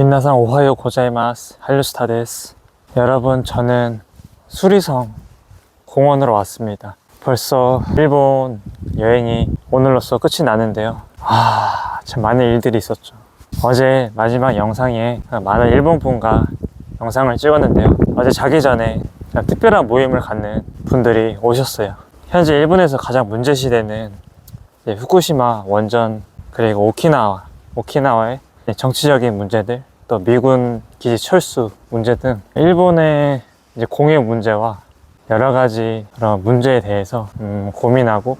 민나상 오하요 고자이마스 할루스타 데스. 여러분 저는 수리성 공원으로 왔습니다. 벌써 일본 여행이 오늘로써 끝이 나는데요. 아 참 많은 일들이 있었죠. 어제 마지막 영상에 많은 일본 분과 영상을 찍었는데요. 어제 자기 전에 특별한 모임을 갖는 분들이 오셨어요. 현재 일본에서 가장 문제시되는 후쿠시마 원전 그리고 오키나와 오키나와의 정치적인 문제들 또 미군 기지 철수 문제 등 일본의 이제 공유 문제와 여러 가지 그런 문제에 대해서 음, 고민하고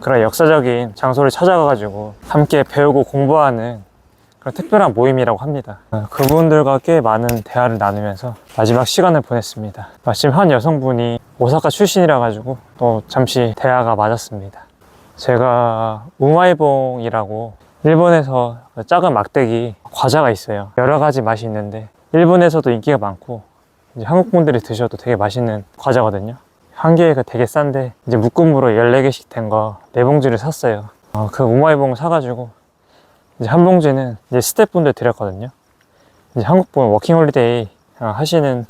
그런 역사적인 장소를 찾아가가지고 함께 배우고 공부하는 그런 특별한 모임이라고 합니다. 어, 그분들과 꽤 많은 대화를 나누면서 마지막 시간을 보냈습니다. 마침 한 여성분이 오사카 출신이라 가지고 또 잠시 대화가 맞았습니다. 제가 우마이봉이라고 일본에서 작은 막대기 과자가 있어요. 여러 가지 맛이 있는데 일본에서도 인기가 많고 이제 한국 분들이 드셔도 되게 맛있는 과자거든요. 한 개가 되게 싼데 이제 묶음으로 14개씩 된 거 네 봉지를 샀어요. 어, 그 우마이봉 사가지고 이제 한 봉지는 이제 스태프분들 드렸거든요. 이제 한국분 워킹홀리데이 어, 하시는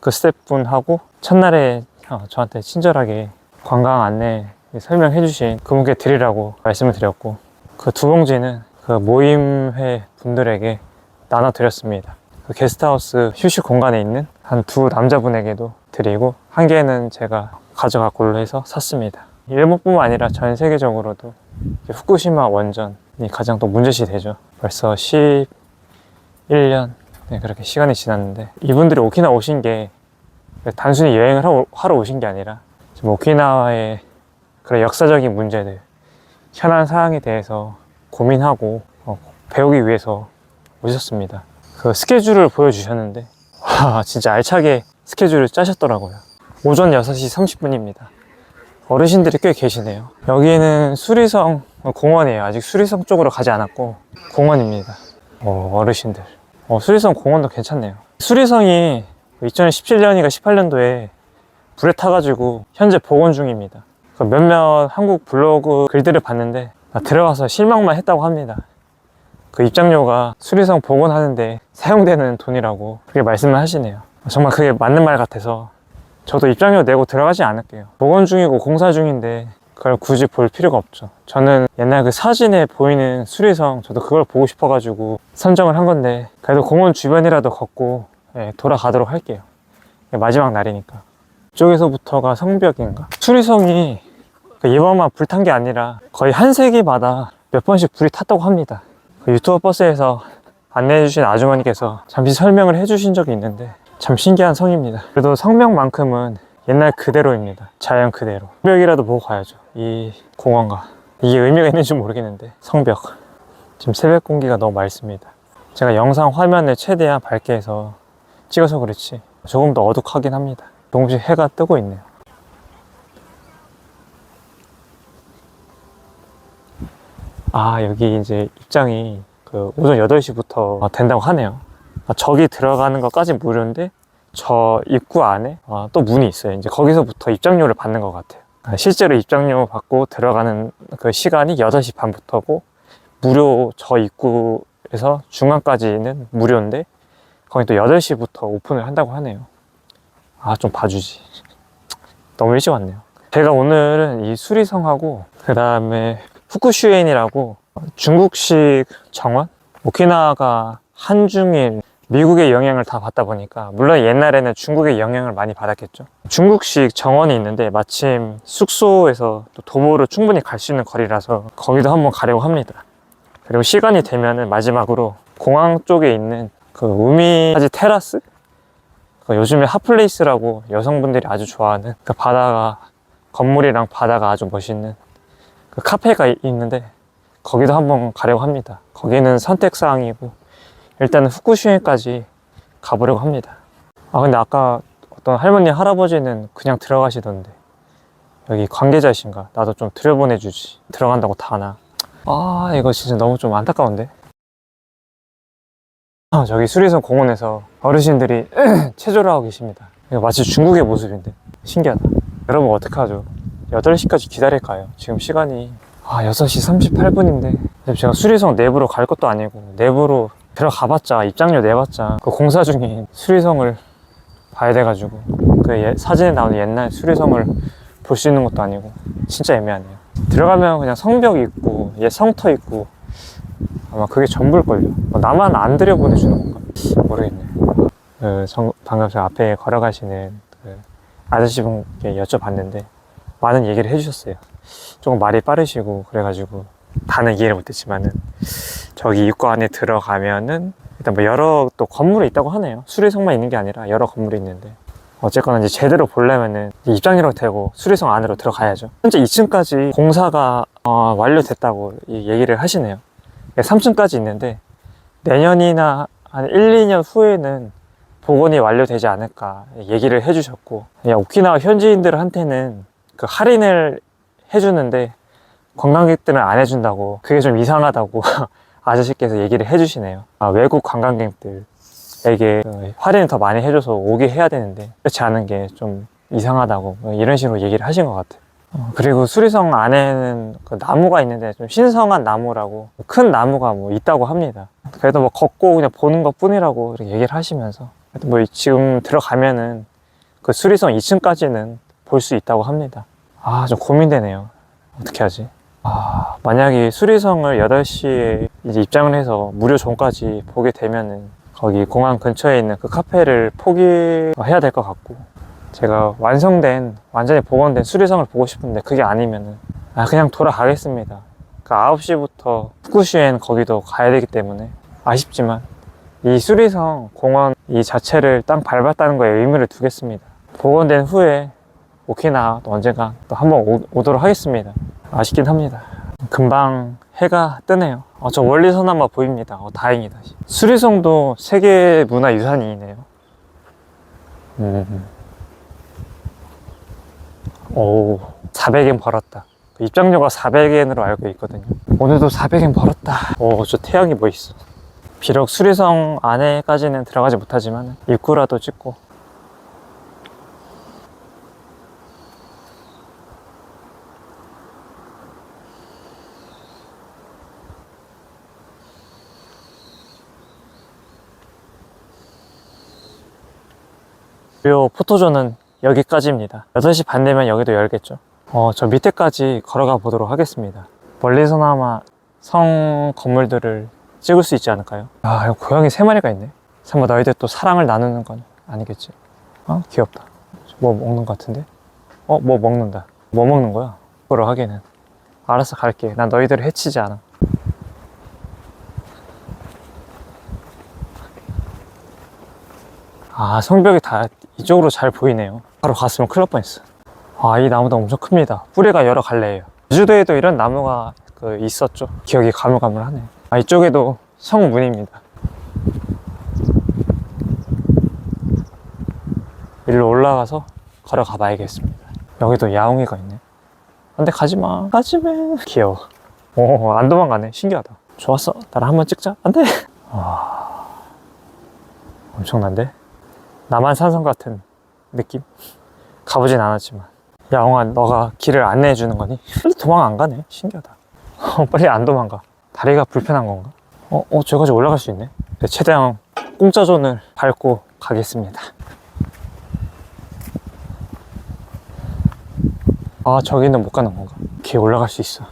그 스태프분하고 첫날에 어, 저한테 친절하게 관광 안내 설명해 주신 그분께 드리라고 말씀을 드렸고 그 두 봉지는 그 모임회 분들에게 나눠 드렸습니다. 그 게스트하우스 휴식 공간에 있는 한 두 남자분에게도 드리고 한 개는 제가 가져갈 걸로 해서 샀습니다. 일본뿐만 아니라 전 세계적으로도 후쿠시마 원전이 가장 또 문제시 되죠. 벌써 11년 네, 그렇게 시간이 지났는데 이분들이 오키나와 오신 게 단순히 여행을 하러 오신 게 아니라 지금 오키나와의 그런 역사적인 문제들, 현안 사항에 대해서 고민하고 어, 배우기 위해서 오셨습니다. 그 스케줄을 보여주셨는데 와 진짜 알차게 스케줄을 짜셨더라고요. 오전 6시 30분입니다. 어르신들이 꽤 계시네요. 여기는 수리성 공원이에요. 아직 수리성 쪽으로 가지 않았고 공원입니다. 어, 어르신들. 어, 수리성 공원도 괜찮네요. 수리성이 2017년인가 18년도에 불에 타가지고 현재 복원 중입니다. 그 몇몇 한국 블로그 글들을 봤는데 아, 들어가서 실망만 했다고 합니다. 그 입장료가 수리성 복원하는데 사용되는 돈이라고 그렇게 말씀을 하시네요. 정말 그게 맞는 말 같아서 저도 입장료 내고 들어가지 않을게요. 복원 중이고 공사 중인데 그걸 굳이 볼 필요가 없죠. 저는 옛날 그 사진에 보이는 수리성 저도 그걸 보고 싶어가지고 선정을 한 건데 그래도 공원 주변이라도 걷고 예, 돌아가도록 할게요. 마지막 날이니까. 이쪽에서부터가 성벽인가? 수리성이 그 이번만 불 탄 게 아니라 거의 한 세기마다 몇 번씩 불이 탔다고 합니다. 그 유튜버 버스에서 안내해 주신 아주머니께서 잠시 설명을 해 주신 적이 있는데 참 신기한 성입니다. 그래도 성명만큼은 옛날 그대로입니다. 자연 그대로. 성벽이라도 보고 가야죠. 이 공원과. 이게 의미가 있는지 모르겠는데 성벽. 지금 새벽 공기가 너무 맑습니다. 제가 영상 화면을 최대한 밝게 해서 찍어서 그렇지 조금 더 어둑하긴 합니다. 조금씩 해가 뜨고 있네요. 아 여기 이제 입장이 그 오전 8시부터 된다고 하네요. 아, 저기 들어가는 것까지 무료인데 저 입구 안에 아, 또 문이 있어요. 이제 거기서부터 입장료를 받는 것 같아요. 아, 실제로 입장료 받고 들어가는 그 시간이 8시 반부터고 무료 저 입구에서 중간까지는 무료인데 거기 또 8시부터 오픈을 한다고 하네요. 아 좀 봐주지. 너무 일찍 왔네요. 제가 오늘은 이 수리성하고 그 다음에 후쿠슈엔이라고 중국식 정원? 오키나와가 한중일 미국의 영향을 다 받다 보니까 물론 옛날에는 중국의 영향을 많이 받았겠죠 중국식 정원이 있는데 마침 숙소에서 또 도보로 충분히 갈 수 있는 거리라서 거기도 한번 가려고 합니다 그리고 시간이 되면은 마지막으로 공항 쪽에 있는 그 우미하지 테라스? 그 요즘에 핫플레이스라고 여성분들이 아주 좋아하는 그 바다가 건물이랑 바다가 아주 멋있는 그 카페가 이- 있는데 거기도 한번 가려고 합니다. 거기는 선택사항이고 일단은 후쿠시에까지 가보려고 합니다. 아 근데 아까 어떤 할머니 할아버지는 그냥 들어가시던데 여기 관계자이신가? 나도 좀 들여보내주지. 들어간다고 다나? 아 이거 진짜 너무 좀 안타까운데? 아, 저기 수리성 공원에서 어르신들이 체조를 하고 계십니다. 이거 마치 중국의 모습인데? 신기하다. 여러분 어떡하죠 8시까지 기다릴까요? 지금 시간이 아 6시 38분인데 제가 수리성 내부로 갈 것도 아니고 내부로 들어가봤자 입장료 내봤자 그 공사 중인 수리성을 봐야 돼가지고 그 예- 사진에 나오는 옛날 수리성을 볼 수 있는 것도 아니고 진짜 애매하네요. 들어가면 그냥 성벽 있고 옛 성터 있고 아마 그게 전부일걸요. 뭐 나만 안 들여보내주는 건가? 모르겠네. 그 정- 방금 저 앞에 걸어가시는 그 아저씨분께 여쭤봤는데 많은 얘기를 해주셨어요. 조금 말이 빠르시고 그래가지고 다는 이해를 못했지만은 저기 입구 안에 들어가면은 일단 뭐 여러 또 건물이 있다고 하네요. 수리성만 있는 게 아니라 여러 건물이 있는데 어쨌거나 이제 제대로 보려면은 이제 입장료를 대고 수리성 안으로 들어가야죠. 현재 2층까지 공사가 어, 완료됐다고 이 얘기를 하시네요. 3층까지 있는데 내년이나 한 1, 2년 후에는 복원이 완료되지 않을까 얘기를 해주셨고 오키나와 현지인들한테는 그 할인을 해주는데 관광객들은 안 해준다고 그게 좀 이상하다고 아저씨께서 얘기를 해주시네요. 아, 외국 관광객들에게 그 할인을 더 많이 해줘서 오게 해야 되는데 그렇지 않은 게 좀 이상하다고 뭐 이런 식으로 얘기를 하신 것 같아요. 어, 그리고 수리성 안에는 그 나무가 있는데 좀 신성한 나무라고 큰 나무가 뭐 있다고 합니다. 그래도 뭐 걷고 그냥 보는 것 뿐이라고 얘기를 하시면서 뭐 지금 들어가면은 그 수리성 2층까지는 볼 수 있다고 합니다. 아, 좀 고민되네요. 어떻게 하지? 아, 만약에 수리성을 8시에 이제 입장을 해서 무료 존까지 보게 되면은 거기 공항 근처에 있는 그 카페를 포기해야 될 것 같고 제가 완성된 완전히 복원된 수리성을 보고 싶은데 그게 아니면은 아 그냥 돌아가겠습니다. 그 9시부터 후쿠시엔 거기도 가야 되기 때문에 아쉽지만 이 수리성 공원 이 자체를 땅 밟았다는 거에 의미를 두겠습니다. 복원된 후에 오키나와 또 언젠가 또 한번 오- 오도록 하겠습니다. 아쉽긴 합니다. 금방 해가 뜨네요. 어, 저 한번 보입니다. 어, 다행이다. 수리성도 세계 문화유산이네요. 음. 오, 400엔 벌었다. 그 입장료가 400엔으로 알고 있거든요. 오늘도 400엔 벌었다. 오, 저 태양이 뭐 있어. 비록 수리성 안에까지는 들어가지 못하지만 입구라도 찍고 요 포토존은 여기까지입니다. 8시 반 되면 여기도 열겠죠. 어, 저 밑에까지 걸어가 보도록 하겠습니다. 멀리서나마 성 건물들을 찍을 수 있지 않을까요? 아, 고양이 세 마리가 있네. 설마 너희들 또 사랑을 나누는 건 아니겠지? 어, 귀엽다. 뭐 먹는 것 같은데? 어, 뭐 먹는다. 뭐 먹는 거야? 보러 하기는. 알았어, 갈게. 난 너희들을 해치지 않아. 아, 성벽이 다 이쪽으로 잘 보이네요. 바로 갔으면 큰일 날 뻔했어. 아, 이 나무도 엄청 큽니다. 뿌리가 여러 갈래예요. 제주도에도 이런 나무가 그 있었죠. 기억이 가물가물하네. 아, 이쪽에도 성문입니다. 일로 올라가서 걸어가 봐야겠습니다. 여기도 야옹이가 있네. 안 돼, 가지 마. 가지 마. 귀여워. 오, 안 도망가네. 신기하다. 좋았어. 나랑 한번 찍자. 안 돼. 와. 엄청난데? 나만 산성 같은 느낌? 가보진 않았지만. 야옹아, 너가 길을 안내해 주는 거니? 빨리 도망 안 가네. 신기하다. 어, 빨리 안 도망가. 다리가 불편한 건가? 어, 어, 저기까지 올라갈 수 있네. 네, 최대한 공짜 존을 밟고 가겠습니다. 아, 저기는 못 가는 건가? 길 올라갈 수 있어.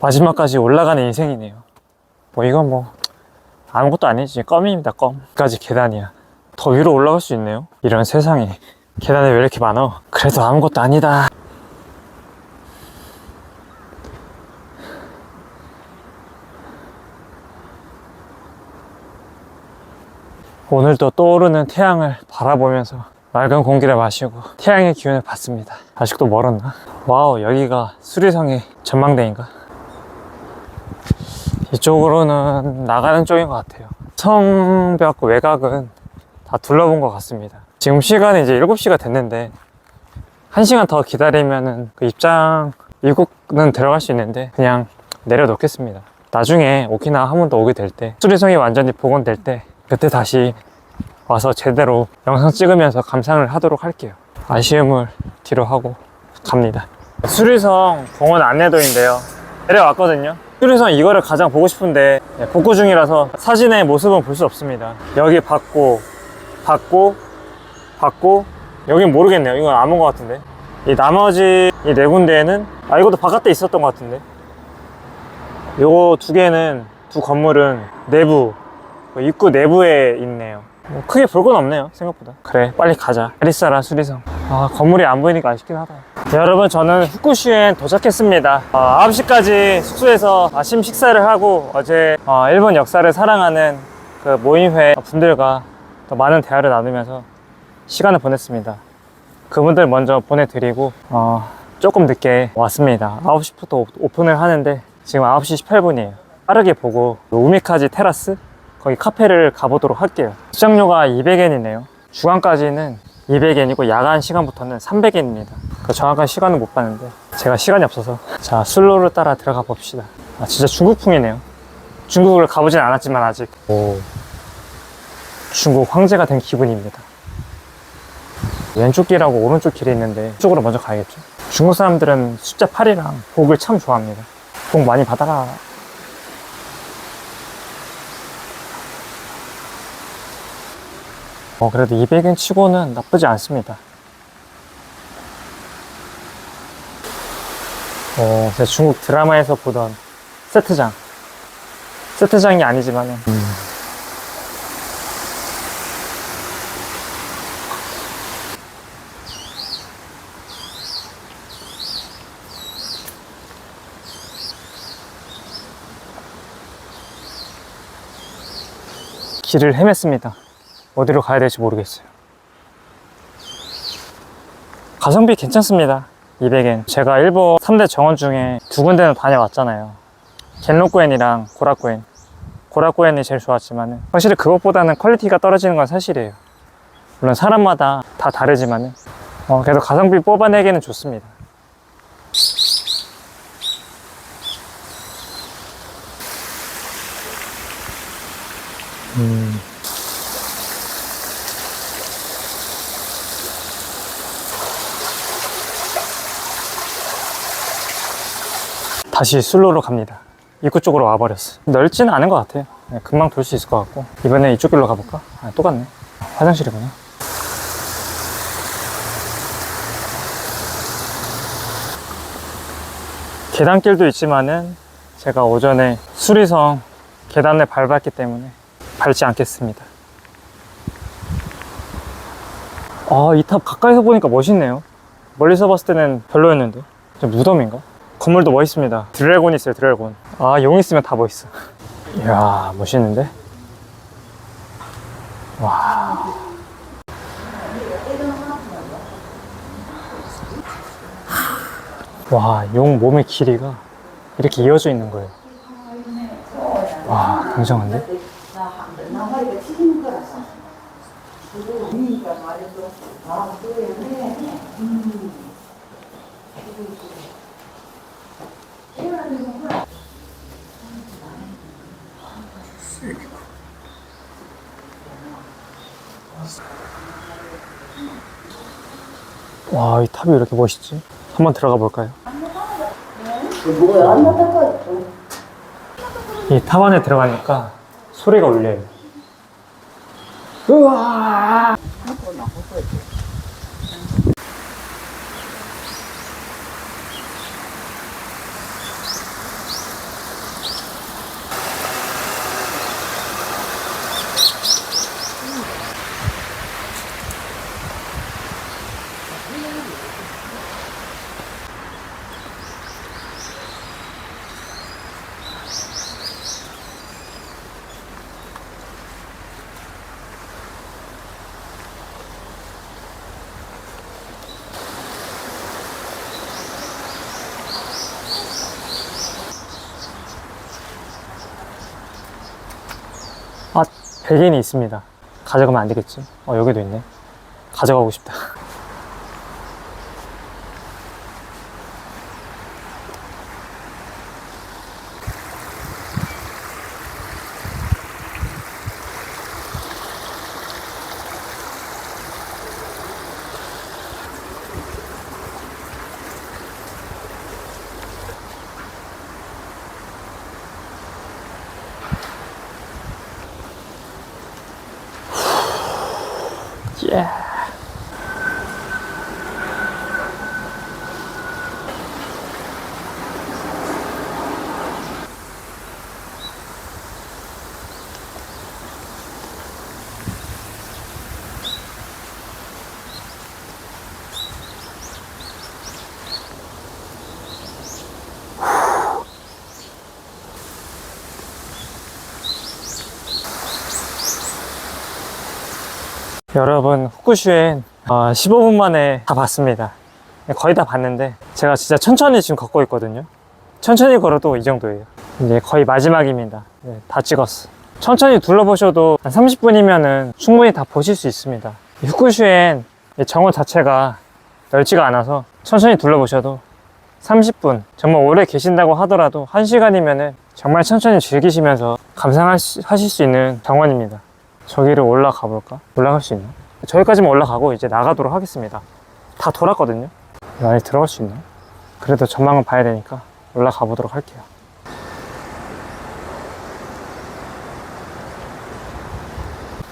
마지막까지 올라가는 인생이네요. 뭐 이건 뭐 아무것도 아니지 껌입니다 껌. 까지 계단이야. 더 위로 올라갈 수 있네요. 이런 세상에 계단이 왜 이렇게 많어? 그래도 아무것도 아니다. 오늘도 떠오르는 태양을 바라보면서 맑은 공기를 마시고 태양의 기운을 받습니다. 아직도 멀었나? 와우, 여기가 수리성의 전망대인가? 이쪽으로는 나가는 쪽인 것 같아요. 성벽 외곽은 다 둘러본 것 같습니다. 지금 시간이 이제 7시가 됐는데 1시간 더 기다리면은 그 입장 입국은 들어갈 수 있는데 그냥 내려놓겠습니다. 나중에 오키나와 한 번 더 오게 될 때 수리성이 완전히 복원될 때 그때 다시 와서 제대로 영상 찍으면서 감상을 하도록 할게요. 아쉬움을 뒤로 하고 갑니다. 수리성 공원 안내도인데요. 내려왔거든요. 수리성 이거를 가장 보고 싶은데 네, 복구 중이라서 사진의 모습은 볼 수 없습니다. 여기 받고, 받고, 받고, 여긴 모르겠네요. 이건 아무 것 같은데. 이 나머지 이 네 군데에는 아 이것도 바깥에 있었던 것 같은데. 요거 두 개는 두 건물은 내부 그 입구 내부에 있네요. 뭐 크게 볼 건 없네요 생각보다. 그래 빨리 가자. 아리사라 수리성. 아 건물이 안 보이니까 아쉽긴 하다. 네, 여러분 저는 후쿠시엔 도착했습니다. 어, 9시까지 숙소에서 아침 식사를 하고 어제 어, 일본 역사를 사랑하는 그 모임회 분들과 또 많은 대화를 나누면서 시간을 보냈습니다. 그분들 먼저 보내드리고 어, 조금 늦게 왔습니다. 9시부터 오- 오픈을 하는데 지금 9시 18분이에요. 빠르게 보고 우미카지 테라스 거기 카페를 가보도록 할게요. 수장료가 200엔이네요. 주간까지는 200엔이고 야간 시간부터는 300엔입니다. 그 정확한 시간은 못 봤는데 제가 시간이 없어서 자 술로를 따라 들어가 봅시다. 아 진짜 중국풍이네요. 중국을 가보진 않았지만 아직 오 중국 황제가 된 기분입니다. 왼쪽 길하고 오른쪽 길이 있는데 이쪽으로 먼저 가야겠죠. 중국 사람들은 숫자 8이랑 복을 참 좋아합니다. 복 많이 받아라. 어, 그래도 200엔 치고는 나쁘지 않습니다. 어, 제가 중국 드라마에서 보던 세트장. 세트장이 아니지만은. 길을 헤맸습니다. 어디로 가야 될지 모르겠어요. 가성비 괜찮습니다. 200엔. 제가 일본 3대 정원 중에 두 군데는 다녀왔잖아요. 겐로쿠엔이랑 고라쿠엔. 고라쿠엔이 제일 좋았지만 확실히 그것보다는 퀄리티가 떨어지는 건 사실이에요. 물론 사람마다 다 다르지만 어, 그래도 가성비 뽑아내기는 좋습니다. 음. 다시 술로로 갑니다. 입구 쪽으로 와버렸어. 넓지는 않은 것 같아요. 네, 금방 돌 수 있을 것 같고. 이번에 이쪽 길로 가볼까? 아, 똑같네. 화장실이구나. 계단길도 있지만은 제가 오전에 수리성 계단을 밟았기 때문에 밟지 않겠습니다. 아, 이 탑 가까이서 보니까 멋있네요. 멀리서 봤을 때는 별로였는데. 좀 무덤인가? 건물도 멋있습니다. 드래곤 있어요, 드래곤. 아, 용 있으면 다 멋있어. 이야, 멋있는데? 와. 와, 용 몸의 길이가 이렇게 이어져 있는 거예요. 와, 굉장한데? 와, 이 탑이 왜 이렇게 멋있지? 한번 들어가 볼까요? 이탑 안에 들어가니까 소리가 울려요. 우와! 아, 백인이 있습니다. 가져가면 안 되겠지? 어, 여기도 있네. 가져가고 싶다. 여러분 후쿠슈엔 어, 15분 만에 다 봤습니다. 거의 다 봤는데 제가 진짜 천천히 지금 걷고 있거든요. 천천히 걸어도 이 정도예요. 이제 거의 마지막입니다. 네, 다 찍었어. 천천히 둘러보셔도 한 30분이면은 충분히 다 보실 수 있습니다. 이 정원 자체가 넓지가 않아서 천천히 둘러보셔도 30분 정말 오래 계신다고 하더라도 1시간이면은 정말 천천히 즐기시면서 감상하실 수 있는 정원입니다 저기를 올라가 볼까? 올라갈 수 있나? 저기까지만 올라가고 이제 나가도록 하겠습니다. 다 돌았거든요. 이 안에 들어갈 수 있나? 그래도 전망은 봐야 되니까 올라가 보도록 할게요.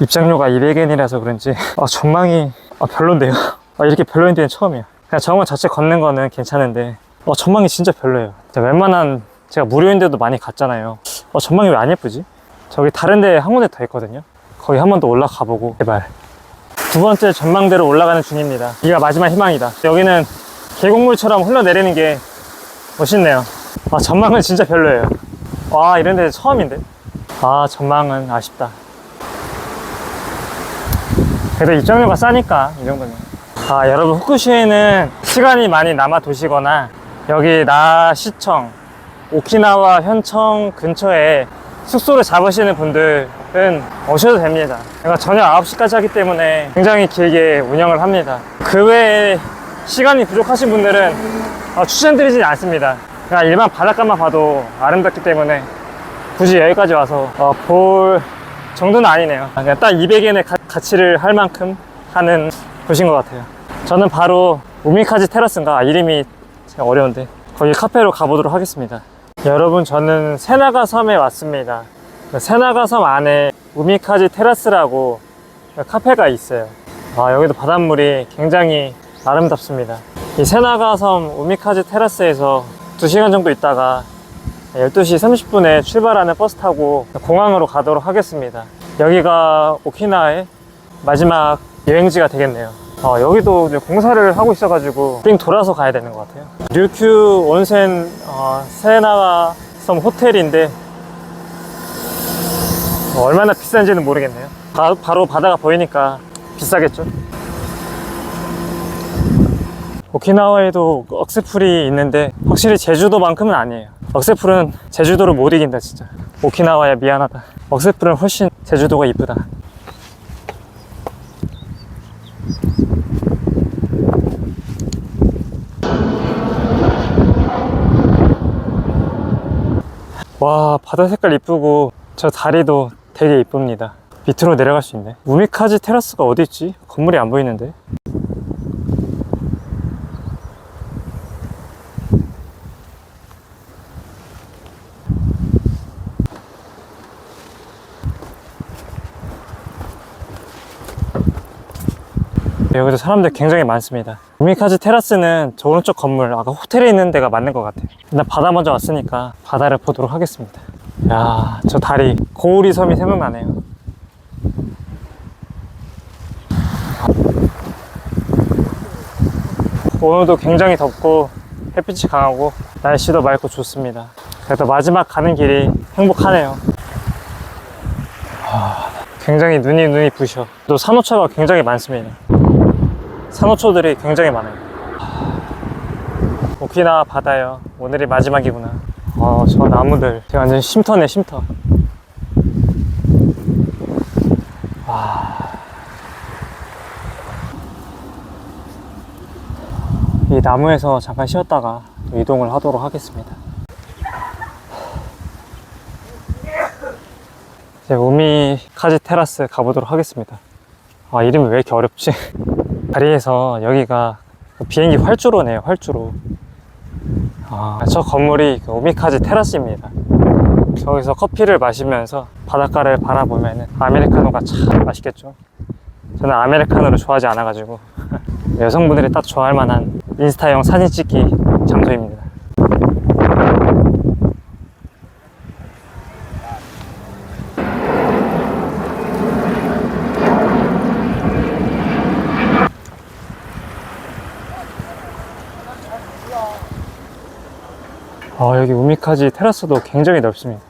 입장료가 200엔이라서 그런지 아, 전망이 아, 별론데요. 아, 이렇게 별로인 데는 처음이에요. 그냥 정원 자체 걷는 거는 괜찮은데 어, 전망이 진짜 별로예요. 웬만한 제가 무료인 데도 많이 갔잖아요. 어, 전망이 왜 안 예쁘지? 저기 다른 데 한 군데 더 있거든요. 거기 한 번 더 올라가 보고 제발. 두 번째 전망대로 올라가는 중입니다. 이가 마지막 희망이다. 여기는 계곡물처럼 흘러내리는 게 멋있네요. 아 전망은 진짜 별로예요. 와 이런 데 처음인데? 아 전망은 아쉽다. 그래도 입장료가 싸니까 이 정도면. 아 여러분 후쿠시에는 시간이 많이 남아 도시거나 여기 나시청 오키나와 현청 근처에 숙소를 잡으시는 분들 은 오셔도 됩니다. 제가 저녁 9시까지 하기 때문에 굉장히 길게 운영을 합니다. 그 외에 시간이 부족하신 분들은 어, 추천드리진 않습니다. 그냥 일반 바닷가만 봐도 아름답기 때문에 굳이 여기까지 와서 어, 볼 정도는 아니네요. 그냥 딱 200엔의 가치를 할 만큼 하는 곳인 것 같아요. 저는 바로 우미카지 테라스인가 아, 이름이 어려운데 거기 카페로 가보도록 하겠습니다. 여러분 저는 세나가 섬에 왔습니다. 세나가 섬 안에 우미카지 테라스라고 카페가 있어요. 아, 여기도 바닷물이 굉장히 아름답습니다. 이 세나가 섬 우미카지 테라스에서 2시간 정도 있다가 12시 30분에 출발하는 버스 타고 공항으로 가도록 하겠습니다. 여기가 오키나와의 마지막 여행지가 되겠네요. 어, 여기도 공사를 하고 있어 가지고 빙 돌아서 가야 되는 것 같아요. 류큐 온센 어, 세나가 섬 호텔인데 어, 얼마나 비싼지는 모르겠네요. 바, 바로 바다가 보이니까 비싸겠죠. 오키나와에도 억새풀이 있는데 확실히 제주도만큼은 아니에요. 억새풀은 제주도를 못 이긴다 진짜. 오키나와야 미안하다. 억새풀은 훨씬 제주도가 이쁘다. 와 바다 색깔 이쁘고 저 다리도 되게 이쁩니다 밑으로 내려갈 수 있네 우미카지 테라스가 어디 있지? 건물이 안 보이는데 네, 여기도 사람들 굉장히 많습니다. 우미카지 테라스는 저 오른쪽 건물, 아까 호텔에 있는 데가 맞는 것 같아요. 일단 바다 먼저 왔으니까 바다를 보도록 하겠습니다. 야, 저 다리, 고우리 섬이 생각나네요. 오늘도 굉장히 덥고 햇빛이 강하고 날씨도 맑고 좋습니다. 그래도 마지막 가는 길이 행복하네요. 아, 굉장히 눈이 눈이 부셔. 또 산호초가 굉장히 많습니다. 산호초들이 굉장히 많아요. 오키나와 바다요. 오늘이 마지막이구나. 아, 저 나무들. 제가 완전 쉼터네, 쉼터. 와. 이 나무에서 잠깐 쉬었다가 또 이동을 하도록 하겠습니다. 이제 우미카지 테라스 가보도록 하겠습니다. 아, 이름이 왜 이렇게 어렵지? 다리에서 여기가 그 비행기 활주로네요, 활주로. 아, 저 건물이 그 오미카지 테라스입니다. 저기서 커피를 마시면서 바닷가를 바라보면 아메리카노가 참 맛있겠죠. 저는 아메리카노를 좋아하지 않아가지고 여성분들이 딱 좋아할 만한 인스타용 사진 찍기 장소입니다. 아, 여기 우미카지 테라스도 굉장히 넓습니다.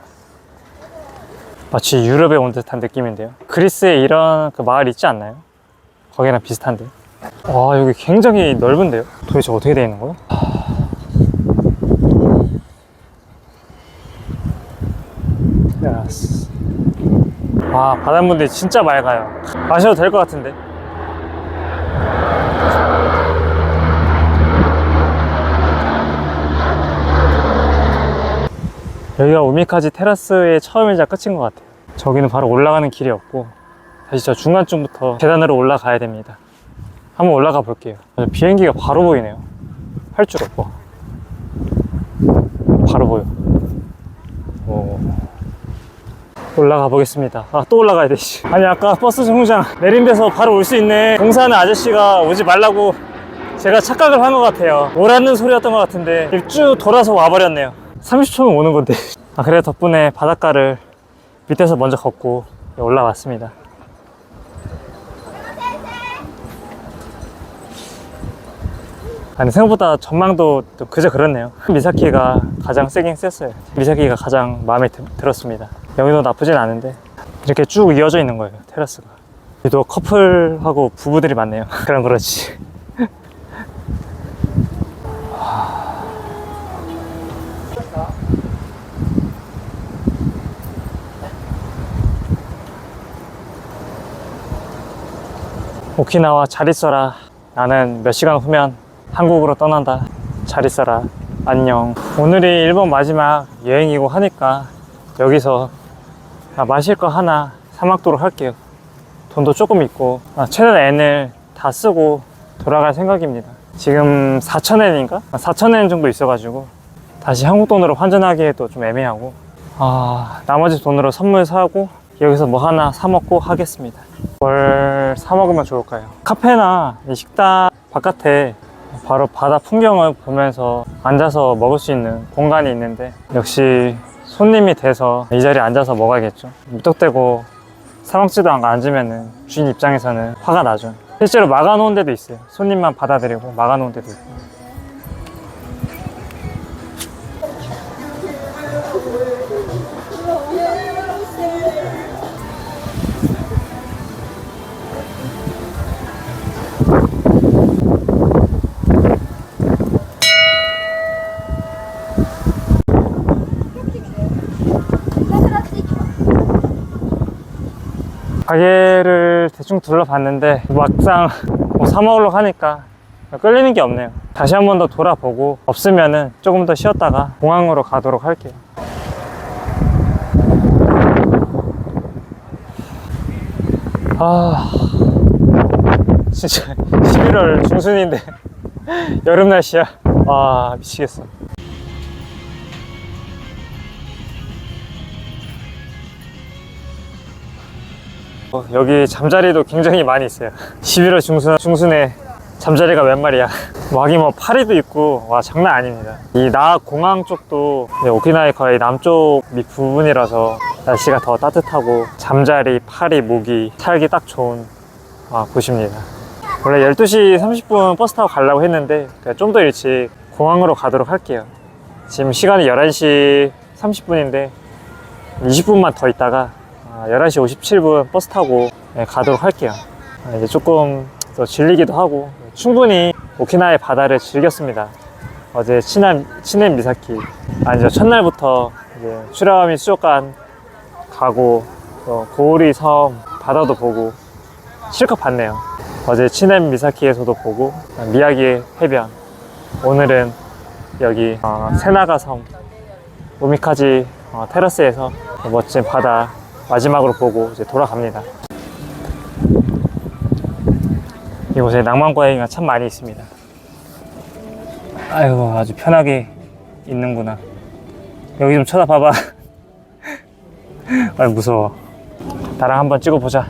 마치 유럽에 온 듯한 느낌인데요. 그리스에 이런 그 마을 있지 않나요? 거기랑 비슷한데. 와, 여기 굉장히 넓은데요? 도대체 어떻게 되어 있는? 야스. 와, 바닷물이 진짜 맑아요. 마셔도 될 것 같은데. 여기가 우미카지 테라스의 처음이자 끝인 것 같아요. 저기는 바로 올라가는 길이 없고 다시 저 중간쯤부터 계단으로 올라가야 됩니다. 한번 올라가 볼게요. 비행기가 바로 보이네요. 할 줄 없고 바로 보여. 오. 올라가 보겠습니다. 아, 또 올라가야 돼. 씨. 아니, 아까 버스 정류장 내린 데서 바로 올 수 있네. 공사하는 아저씨가 오지 말라고 제가 착각을 한 것 같아요. 오라는 소리였던 것 같은데 쭉 돌아서 와버렸네요. 30초면 오는 건데. 아, 그래 덕분에 바닷가를 밑에서 먼저 걷고 올라왔습니다. 아니 생각보다 전망도 또 그저 그렇네요. 미사키가 가장 세긴 셌어요. 미사키가 가장 마음에 드- 들었습니다. 여기도 나쁘진 않은데 이렇게 쭉 이어져 있는 거예요 테라스가. 여기도 커플하고 부부들이 많네요. 그럼 그렇지 오키나와 잘 있어라. 나는 몇 시간 후면 한국으로 떠난다. 잘 있어라. 안녕. 오늘이 일본 마지막 여행이고 하니까 여기서 아, 마실 거 하나 사먹도록 할게요. 돈도 조금 있고 아, 최대 N을 다 쓰고 돌아갈 생각입니다. 지금 4,000엔인가? 4,000엔 정도 있어가지고 다시 한국 돈으로 환전하기에도 좀 애매하고 아, 나머지 돈으로 선물 사고 여기서 뭐 하나 사 먹고 하겠습니다. 뭘 사 먹으면 좋을까요? 카페나 이 식당 바깥에 바로 바다 풍경을 보면서 앉아서 먹을 수 있는 공간이 있는데 역시 손님이 돼서 이 자리에 앉아서 먹어야겠죠. 무턱대고 사 먹지도 않고 앉으면은 주인 입장에서는 화가 나죠. 실제로 막아놓은 데도 있어요. 손님만 받아들이고 막아놓은 데도 있고. 가게를 대충 둘러봤는데 막상 뭐 사 먹으려고 하니까 끌리는 게 없네요. 다시 한 번 더 돌아보고 없으면은 조금 더 쉬었다가 공항으로 가도록 할게요. 아 진짜 11월 중순인데 여름 날씨야. 아 미치겠어. 어, 여기 잠자리도 굉장히 많이 있어요. 11월 중순, 중순에 잠자리가 웬 말이야. 뭐 하긴 뭐 파리도 있고, 와, 장난 아닙니다. 이 나 공항 쪽도 네, 오키나와의 거의 남쪽 밑 부분이라서 날씨가 더 따뜻하고, 잠자리, 파리, 모기, 살기 딱 좋은 아, 곳입니다. 원래 12시 30분 버스 타고 가려고 했는데, 좀 더 일찍 공항으로 가도록 할게요. 지금 시간이 11시 30분인데, 20분만 더 있다가 아, 11시 57분 버스 타고 네, 가도록 할게요. 아, 이제 조금 더 질리기도 하고 충분히 오키나와의 바다를 즐겼습니다. 어제 친한 친해 미사키 아니죠 첫날부터 이제 추라미 수족관 가고 또 고우리 섬 바다도 보고 실컷 봤네요. 어제 친해 미사키에서도 보고 미야기 해변 오늘은 여기 어, 세나가 섬 우미카지 어, 테라스에서 멋진 바다 마지막으로 보고 이제 돌아갑니다. 이곳에 낭만과잉이가 참 많이 있습니다. 아이고 아주 편하게 있는구나. 여기 좀 쳐다봐봐. 아 무서워. 나랑 한번 찍어보자.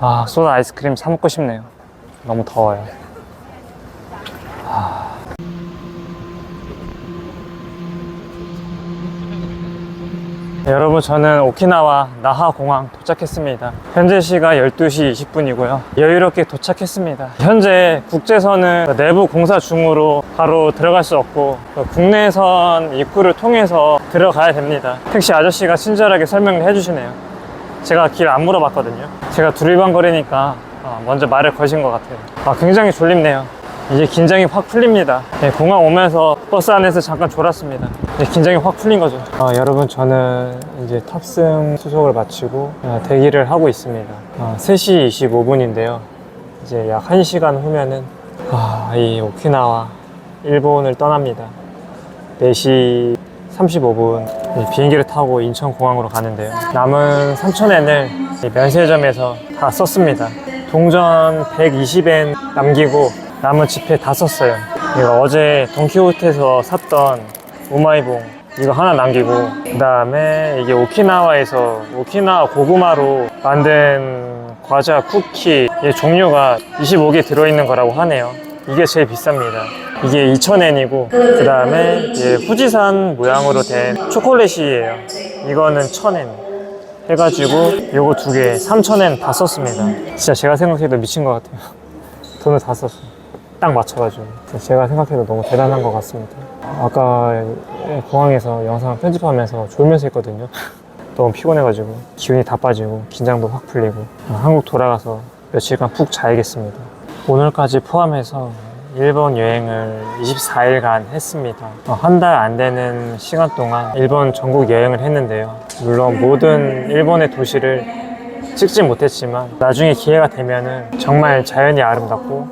아 소다 아이스크림 사 먹고 싶네요. 너무 더워요. 네, 여러분 저는 오키나와 나하 공항 도착했습니다. 현재 시각 12시 20분이고요. 여유롭게 도착했습니다. 현재 국제선은 내부 공사 중으로 바로 들어갈 수 없고 국내선 입구를 통해서 들어가야 됩니다. 택시 아저씨가 친절하게 설명을 해주시네요. 제가 길 안 물어봤거든요. 제가 두리번거리니까 어, 먼저 말을 거신 것 같아요. 아, 굉장히 졸립네요. 이제 긴장이 확 풀립니다. 네, 공항 오면서 버스 안에서 잠깐 졸았습니다. 네, 긴장이 확 풀린 거죠. 아, 여러분, 저는 이제 탑승 수속을 마치고 어, 대기를 하고 있습니다. 어, 3시 25분인데요. 이제 약 1시간 후면은 아, 이 오키나와 일본을 떠납니다. 4시 35분 비행기를 타고 인천공항으로 가는데요. 남은 3,000엔을 면세점에서 다 썼습니다. 동전 120엔 남기고 남은 지폐 다 썼어요. 이거 어제 돈키호테에서 샀던 우마이봉 이거 하나 남기고 그 다음에 이게 오키나와에서 오키나와 고구마로 만든 과자 쿠키 이 종류가 25개 들어있는 거라고 하네요. 이게 제일 비쌉니다. 이게 2,000엔이고 그 다음에 후지산 모양으로 된 초콜릿이에요. 이거는 1,000엔. 해가지고 요거 두 개 3,000엔 다 썼습니다. 진짜 제가 생각해도 미친 것 같아요. 돈을 다 썼어요. 딱 맞춰가지고. 제가 생각해도 너무 대단한 것 같습니다. 아까 공항에서 영상 편집하면서 졸면서 했거든요. 너무 피곤해가지고 기운이 다 빠지고 긴장도 확 풀리고 한국 돌아가서 며칠간 푹 자야겠습니다. 오늘까지 포함해서 일본 여행을 24일간 했습니다. 한 달 안 되는 시간 동안 일본 전국 여행을 했는데요. 물론 모든 일본의 도시를 찍진 못했지만 나중에 기회가 되면은 정말 자연이 아름답고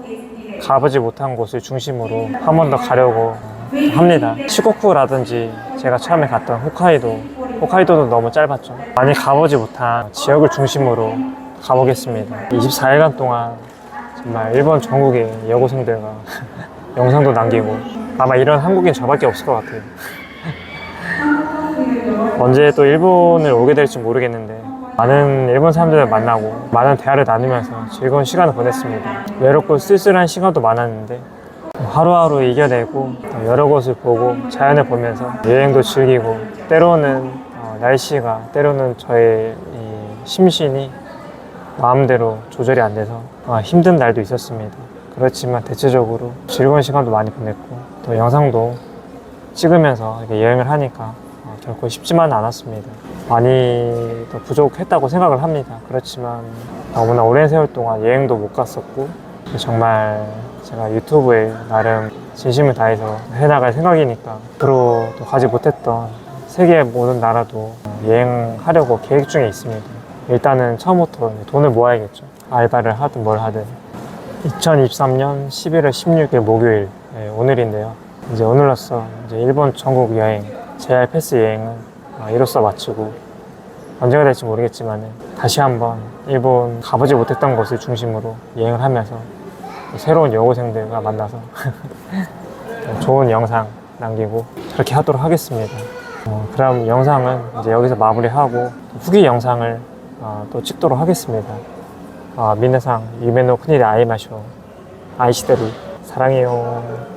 가보지 못한 곳을 중심으로 한 번 더 가려고 합니다. 시코쿠라든지 제가 처음에 갔던 홋카이도, 홋카이도도 너무 짧았죠. 많이 가보지 못한 지역을 중심으로 가보겠습니다. 24일간 동안 정말 일본 전국의 여고생들과 영상도 남기고 아마 이런 한국인 저밖에 없을 것 같아요. 언제 또 일본을 오게 될지 모르겠는데 많은 일본 사람들을 만나고 많은 대화를 나누면서 즐거운 시간을 보냈습니다. 외롭고 쓸쓸한 시간도 많았는데 하루하루 이겨내고 여러 곳을 보고 자연을 보면서 여행도 즐기고 때로는 어, 날씨가 때로는 저의 이 심신이 마음대로 조절이 안 돼서 어, 힘든 날도 있었습니다. 그렇지만 대체적으로 즐거운 시간도 많이 보냈고 또 영상도 찍으면서 여행을 하니까 어, 결코 쉽지만은 않았습니다. 많이 더 부족했다고 생각을 합니다. 그렇지만 너무나 오랜 세월 동안 여행도 못 갔었고 정말 제가 유튜브에 나름 진심을 다해서 해나갈 생각이니까 앞으로 또 가지 못했던 세계 모든 나라도 여행하려고 계획 중에 있습니다. 일단은 처음부터 돈을 모아야겠죠. 알바를 하든 뭘 하든. 2023년 11월 16일 목요일 네, 오늘인데요. 이제 오늘로써 이제 일본 전국 여행 JR 패스 여행은 아, 이로써 마치고 언제가 될지 모르겠지만 다시 한번 일본 가보지 못했던 곳을 중심으로 여행을 하면서 새로운 여고생들과 만나서 좋은 영상 남기고 그렇게 하도록 하겠습니다. 어, 그럼 영상은 이제 여기서 마무리하고 후기 영상을 어, 또 찍도록 하겠습니다. 아, 미네상 유메노 큰일이 아이마쇼 아이시대루 사랑해요.